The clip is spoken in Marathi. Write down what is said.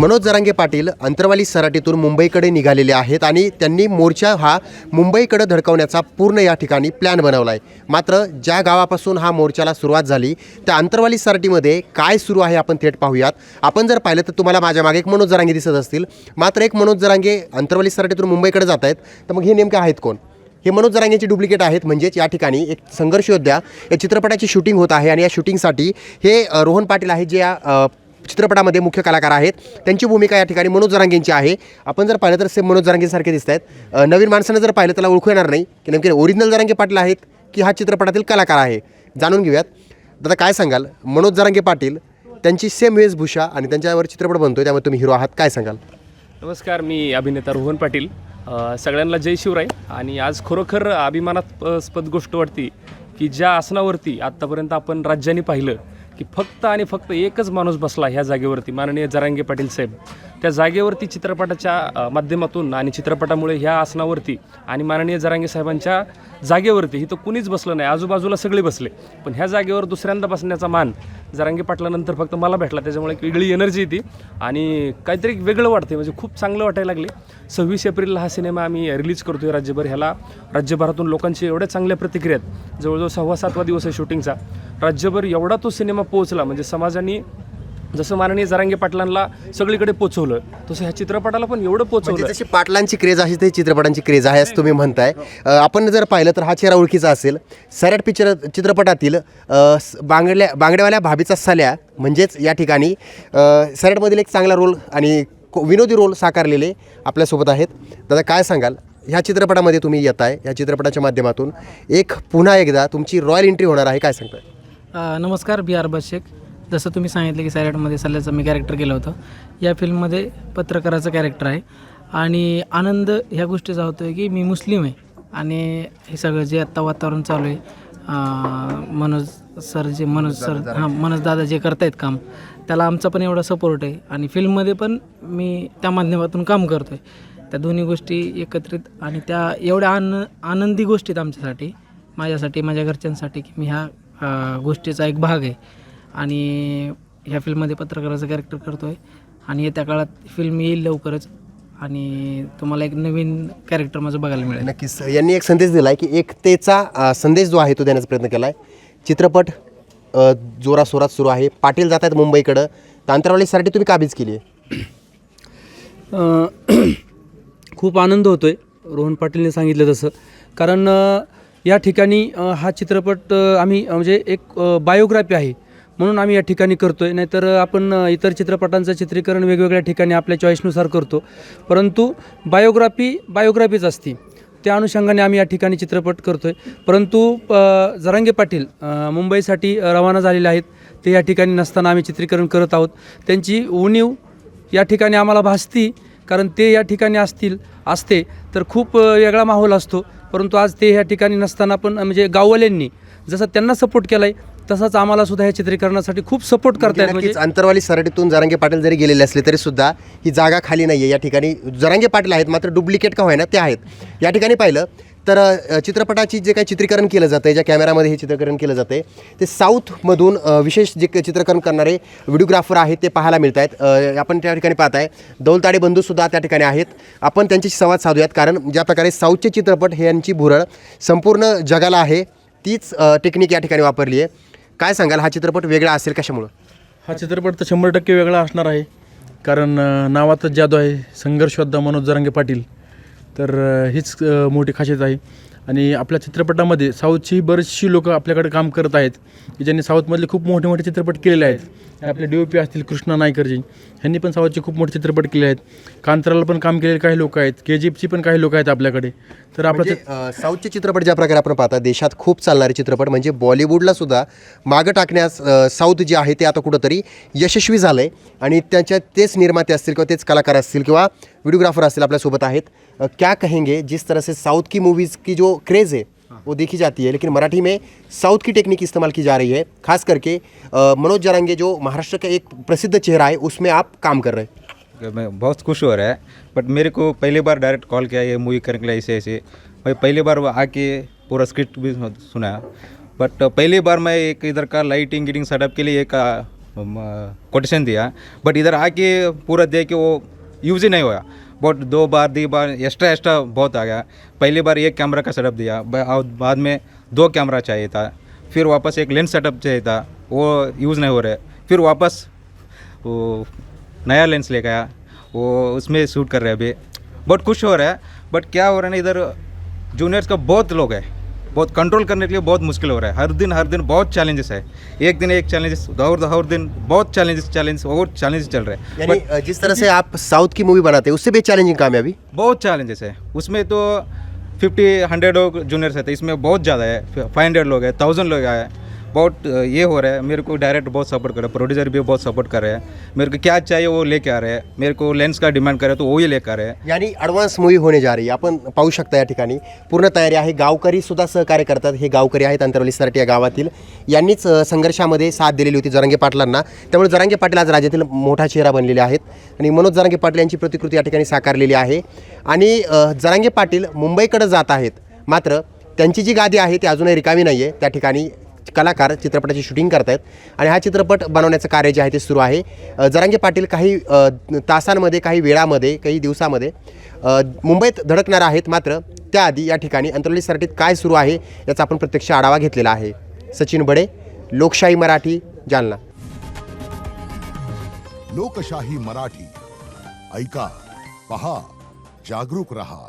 मनोज जरांगे पाटील अंतरवाली सराटीतून मुंबईकडे निघालेले आहेत आणि त्यांनी मोर्चा हा मुंबईकडे धडकवण्याचा पूर्ण या ठिकाणी प्लॅन बनवला आहे मात्र ज्या गावापासून हा मोर्चाला सुरुवात झाली त्या अंतरवाली सराटीमध्ये काय सुरू आहे आपण थेट पाहूयात. आपण जर पाहिलं तर तुम्हाला माझ्या मागे एक मनोज जरांगे दिसत असतील. मात्र एक मनोज जरांगे अंतरवाली सराटीतून मुंबईकडे जात आहेत तर मग हे नेमके आहेत कोण? हे मनोज जरांगेचे डुप्लिकेट आहेत म्हणजेच या ठिकाणी एक संघर्ष योद्धा या चित्रपटाची शूटिंग होत आहे आणि या शूटिंगसाठी हे रोहन पाटील आहेत जे या चित्रपटामध्ये मुख्य कलाकार आहेत. त्यांची भूमिका या ठिकाणी मनोज जरांगेंची आहे. आपण जर पाहिलं तर सेम मनोज जरांगेसारखे दिसत आहेत. नवीन माणसानं जर पाहिलं त्याला ओळखू येणार नाही. की नेमके ओरिजिनल जरांगे पाटील आहेत की हा चित्रपटातील कलाकार आहे? जाणून घेऊयात. दादा काय सांगाल? मनोज जरांगे पाटील त्यांची सेम वेशभूषा आणि त्यांच्यावर चित्रपट बनतोय त्यामुळे तुम्ही हिरो आहात. काय सांगाल? नमस्कार मी अभिनेता रोहन पाटील. सगळ्यांना जय शिवराय. आणि आज खरोखर अभिमानास्पद गोष्ट वाटते की ज्या आसनावरती आत्तापर्यंत आपण राज्याने पाहिलं की फक्त आणि फक्त एकच माणूस बसला ह्या जागेवरती माननीय जरांगे पाटील साहेब. त्या जागेवरती चित्रपटाच्या माध्यमातून आणि चित्रपटामुळे ह्या आसनावरती आणि माननीय जरांगे साहेबांच्या जागेवरती इथं कुणीच बसलं नाही. आजूबाजूला सगळे बसले. पण ह्या जागेवर दुसऱ्यांदा बसण्याचा मान जरांगी पाटलानंतर फक्त मला भेटला. त्याच्यामुळे एक वेगळी एनर्जी येते. आणि काहीतरी वेगळं वाटते म्हणजे खूप चांगलं वाटायला लागले. सव्वीस एप्रिलला हा सिनेमा आम्ही रिलीज करतो आहे राज्यभर. ह्याला राज्यभरातून लोकांची एवढ्या चांगल्या प्रतिक्रिया आहेत. जवळजवळ सव्वा सातवा दिवस आहे शूटिंगचा राज्यभर एवढा तो सिनेमा पोहोचला. म्हणजे समाजाने जसं माननीय जरांगे पाटलांना सगळीकडे पोचवलं तसं ह्या चित्रपटाला पण एवढं म्हणजे पोचवलं. जशी पाटलांची क्रेज आहे ते चित्रपटांची क्रेज आहे असं तुम्ही म्हणताय. आपण जर पाहिलं तर हा चेहरा ओळखीचा असेल. सॅरट पिक्चर चित्रपटातील बांगड्या बांगड्यावाल्या भाभीचा साल्या म्हणजेच या ठिकाणी सॅरटमधील एक चांगला रोल आणि को- विनोदी रोल साकारलेले आपल्यासोबत आहेत. दादा काय सांगाल? ह्या चित्रपटामध्ये तुम्ही येत आहे या चित्रपटाच्या माध्यमातून. एक पुन्हा एकदा तुमची रॉयल एंट्री होणार आहे काय सांगताय? नमस्कार बी आर शेख जसं तुम्ही सांगितलं की सॅरेटमध्ये सल्ल्याचं मी कॅरेक्टर केलं होतं. या फिल्ममध्ये पत्रकाराचं कॅरेक्टर आहे. आणि आनंद ह्या गोष्टीचा होतो आहे की मी मुस्लिम आहे. आणि हे सगळं जे आत्ता वातावरण चालू आहे मनोज सर जे मनोज सर हां मनोज दादा जे करतायत काम त्याला आमचा पण एवढा सपोर्ट आहे. आणि फिल्ममध्ये पण मी त्या माध्यमातून काम करतो आहे त्या दोन्ही गोष्टी एकत्रित आणि त्या एवढ्या आन आनंदी गोष्टीत आमच्यासाठी माझ्यासाठी माझ्या घरच्यांसाठी की मी ह्या गोष्टीचा एक भाग आहे. आणि ह्या फिल्ममध्ये पत्रकाराचं कॅरेक्टर करतो आहे आणि येत्या काळात फिल्म येईल लवकरच. आणि तुम्हाला एक नवीन कॅरेक्टर माझं बघायला मिळेल. नक्कीच. यांनी एक संदेश दिला आहे की एकतेचा संदेश जो आहे तो देण्याचा प्रयत्न केला आहे चित्रपट जोरासोरात सुरू आहे. पाटील जात आहेत मुंबईकडं. तर अंतरवालीसाठी तुम्ही काबीज केली आहे खूप आनंद होतो आहे रोहन पाटीलने सांगितलं तसं. कारण या ठिकाणी हा चित्रपट आम्ही म्हणजे एक बायोग्राफी आहे. म्हणून आम्ही या ठिकाणी करतो आहे नाहीतर आपण इतर चित्रपटांचं चित्रीकरण वेगवेगळ्या ठिकाणी आपल्या चॉईसनुसार करतो. परंतु बायोग्राफी बायोग्राफीच असते. त्या अनुषंगाने आम्ही या ठिकाणी चित्रपट करतो आहे परंतु जरांगे पाटील मुंबईसाठी रवाना झालेले आहेत. ते या ठिकाणी नसताना आम्ही चित्रीकरण करत आहोत. त्यांची उणीव या ठिकाणी आम्हाला भासती कारण ते या ठिकाणी असतील असते तर खूप वेगळा माहोल असतो. परंतु आज ते या ठिकाणी नसताना पण म्हणजे गाववाल्यांनी जसं त्यांना सपोर्ट केला आहे तसाच आम्हाला सुद्धा या चित्रीकरणासाठी खूप सपोर्ट करतायत म्हणजे नक्कीच अंतरवाली सराटीतून जरांगे पाटील जरी गेलेले असले तरी सुद्धा ही जागा खाली नाही आहे या ठिकाणी जरांगे पाटील आहेत मात्र डुप्लिकेट का होईना ते आहेत. या ठिकाणी पाहिलं तर अ, चित्रपटाची जे काही चित्रीकरण केलं जातं आहे ज्या कॅमेरामध्ये हे चित्रीकरण केलं जातं आहे ते साऊथमधून अ, विशेष जे चित्रकरण करणारे व्हिडिओग्राफर आहेत ते पाहायला मिळत आहेत अ, आपण त्या ठिकाणी पाहताय दौलताडे बंधूसुद्धा त्या ठिकाणी आहेत. आपण त्यांच्याशी संवाद साधूयात कारण ज्या प्रकारे साऊथचे चित्रपट हे यांची भुरळ संपूर्ण जगाला आहे तीच टेक्निक या ठिकाणी वापरली आहे काय सांगाल? हा चित्रपट वेगळा असेल कशामुळं? हा चित्रपट तर शंभर टक्के वेगळा असणार आहे. कारण नावातच जादू आहे संघर्षयोद्धा मनोज जरांगे पाटील. तर हीच मोठी खासियत आहे. आणि आपल्या चित्रपटामध्ये साऊथची बरीचशी लोकं आपल्याकडे काम करत आहेत की ज्यांनी साऊथमधले खूप मोठे मोठे चित्रपट केलेले आहेत. आपले डी ओ पी असतील कृष्णा नायकरजी ह्यांनी पण साऊथचे खूप मोठे चित्रपट केले आहेत. कांतराला पण काम केलेले काही लोक आहेत के जी एफची पण काही लोक आहेत आपल्याकडे. तर आपलं म्हणजे साऊथचे चित्रपट ज्या प्रकारे आपण पाहता देशात खूप चालणारे चित्रपट म्हणजे बॉलिवूडला सुद्धा मागं टाकण्यास साऊथ जे आहे ते आता कुठंतरी यशस्वी झालं आहे आणि त्याच्या तेच निर्माते असतील किंवा तेच कलाकार असतील किंवा व्हिडिओग्राफर असतील आपल्यासोबत आहेत. क्या कहेंगे जिस तरह से साउथ की मूवीज़ की जो क्रेज़ है, वो देखी जाती है। लेकिन मराठी में साउथ की टेक्निक इस्तेमाल की जा रही है, खास करके मनोज जरांगे जो महाराष्ट्र का एक प्रसिद्ध चेहरा है, उसमें आप काम कर रहे हैं। मैं बहुत खुश हो रहा है बट मेरे को पहली बार डायरेक्ट कॉल किया, ये मूवी करने के लिए ऐसे ऐसे। मैं पहली बार आके पूरा स्क्रिप्ट भी सुना बट पहली बार मैं एक इधर का लाइटिंग गिटिंग सेटअप के लिए एक कोटेशन दिया। बट इधर आके पूरा दे के वो यूज़ ही नहीं हुआ बट दो बार दी बार एक्स्ट्रा एक्स्ट्रा बहुत आ गया। पहली बार एक कैमरा का सेटअप दिया और बाद में दो कैमरा चाहिए था। फिर वापस एक लेंस सेटअप चाहिए था, वो यूज़ नहीं हो रहे। फिर वापस वो नया लेंस ले गया वो उसमें शूट कर रहे अभी। बहुत खुश हो रहा है बट क्या हो रहा है ना, इधर जूनियर्स का बहुत लोग है। बहुत कंट्रोल करने के लिए बहुत मुश्किल हो रहा है। हर दिन हर दिन बहुत चैलेंजेस है। एक दिन एक चैलेंजेस और हर दिन बहुत चैलेंजेस चैलेंज और चैलेंज चल रहे हैं। जिस तरह से आप साउथ की मूवी बनाते हैं उससे भी चैलेंजिंग काम है अभी? बहुत चैलेंजेस है। उसमें तो फिफ्टी हंड्रेड लोग जूनियर्स है हैं। इसमें बहुत ज़्यादा है। फाइव हंड्रेड लोग है थाउज़ेंड लोग आए बहुत ये हो रहा है मेरे को डायरेक्ट बहुत सपोर्ट कर रहा है प्रोड्यूसर भी बहुत सपोर्ट कर रहे हैं। मेरे को क्या चाहिए वो लेके आ रहे हैं। मेरे को लेंस का डिमांड करे तो वही लेकर आ रहे हैं। यानी ॲडव्हान्स मूवी होणे जा रही आहे आपण पाहू शकता या ठिकाणी पूर्ण तयारी आहे गावकरी सुद्धा सहकार्य करतात. हे गावकरी आहेत अंतरवली या गावातील. यांनीच अ, संघर्षामध्ये साथ दिलेली होती जरांगे पाटलांना. त्यामुळे जरांगे पाटील आज राज्यातील मोठा चेहरा बनलेले आहेत. आणि मनोज जरांगे पाटील यांची प्रतिकृती या ठिकाणी साकारलेली आहे. आणि अ, जरांगे पाटील मुंबईकडे जात आहेत. मात्र त्यांची जी गादी आहे ती अजूनही रिकामी नाही आहे त्या ठिकाणी कलाकार चित्रपटाची शूटिंग करतायत आणि हा चित्रपट बनवण्याचं कार्य जे आहे ते सुरू आहे. जरांगे पाटील काही तासांमध्ये काही वेळामध्ये काही दिवसामध्ये मुंबईत धडकणार आहेत मात्र त्याआधी या ठिकाणी अंतरवली सराटीत काय सुरू आहे याचा आपण प्रत्यक्ष आढावा घेतलेला आहे. सचिन बडे लोकशाही मराठी जालना. लोकशाही मराठी. ऐका पहा जागरूक रहा.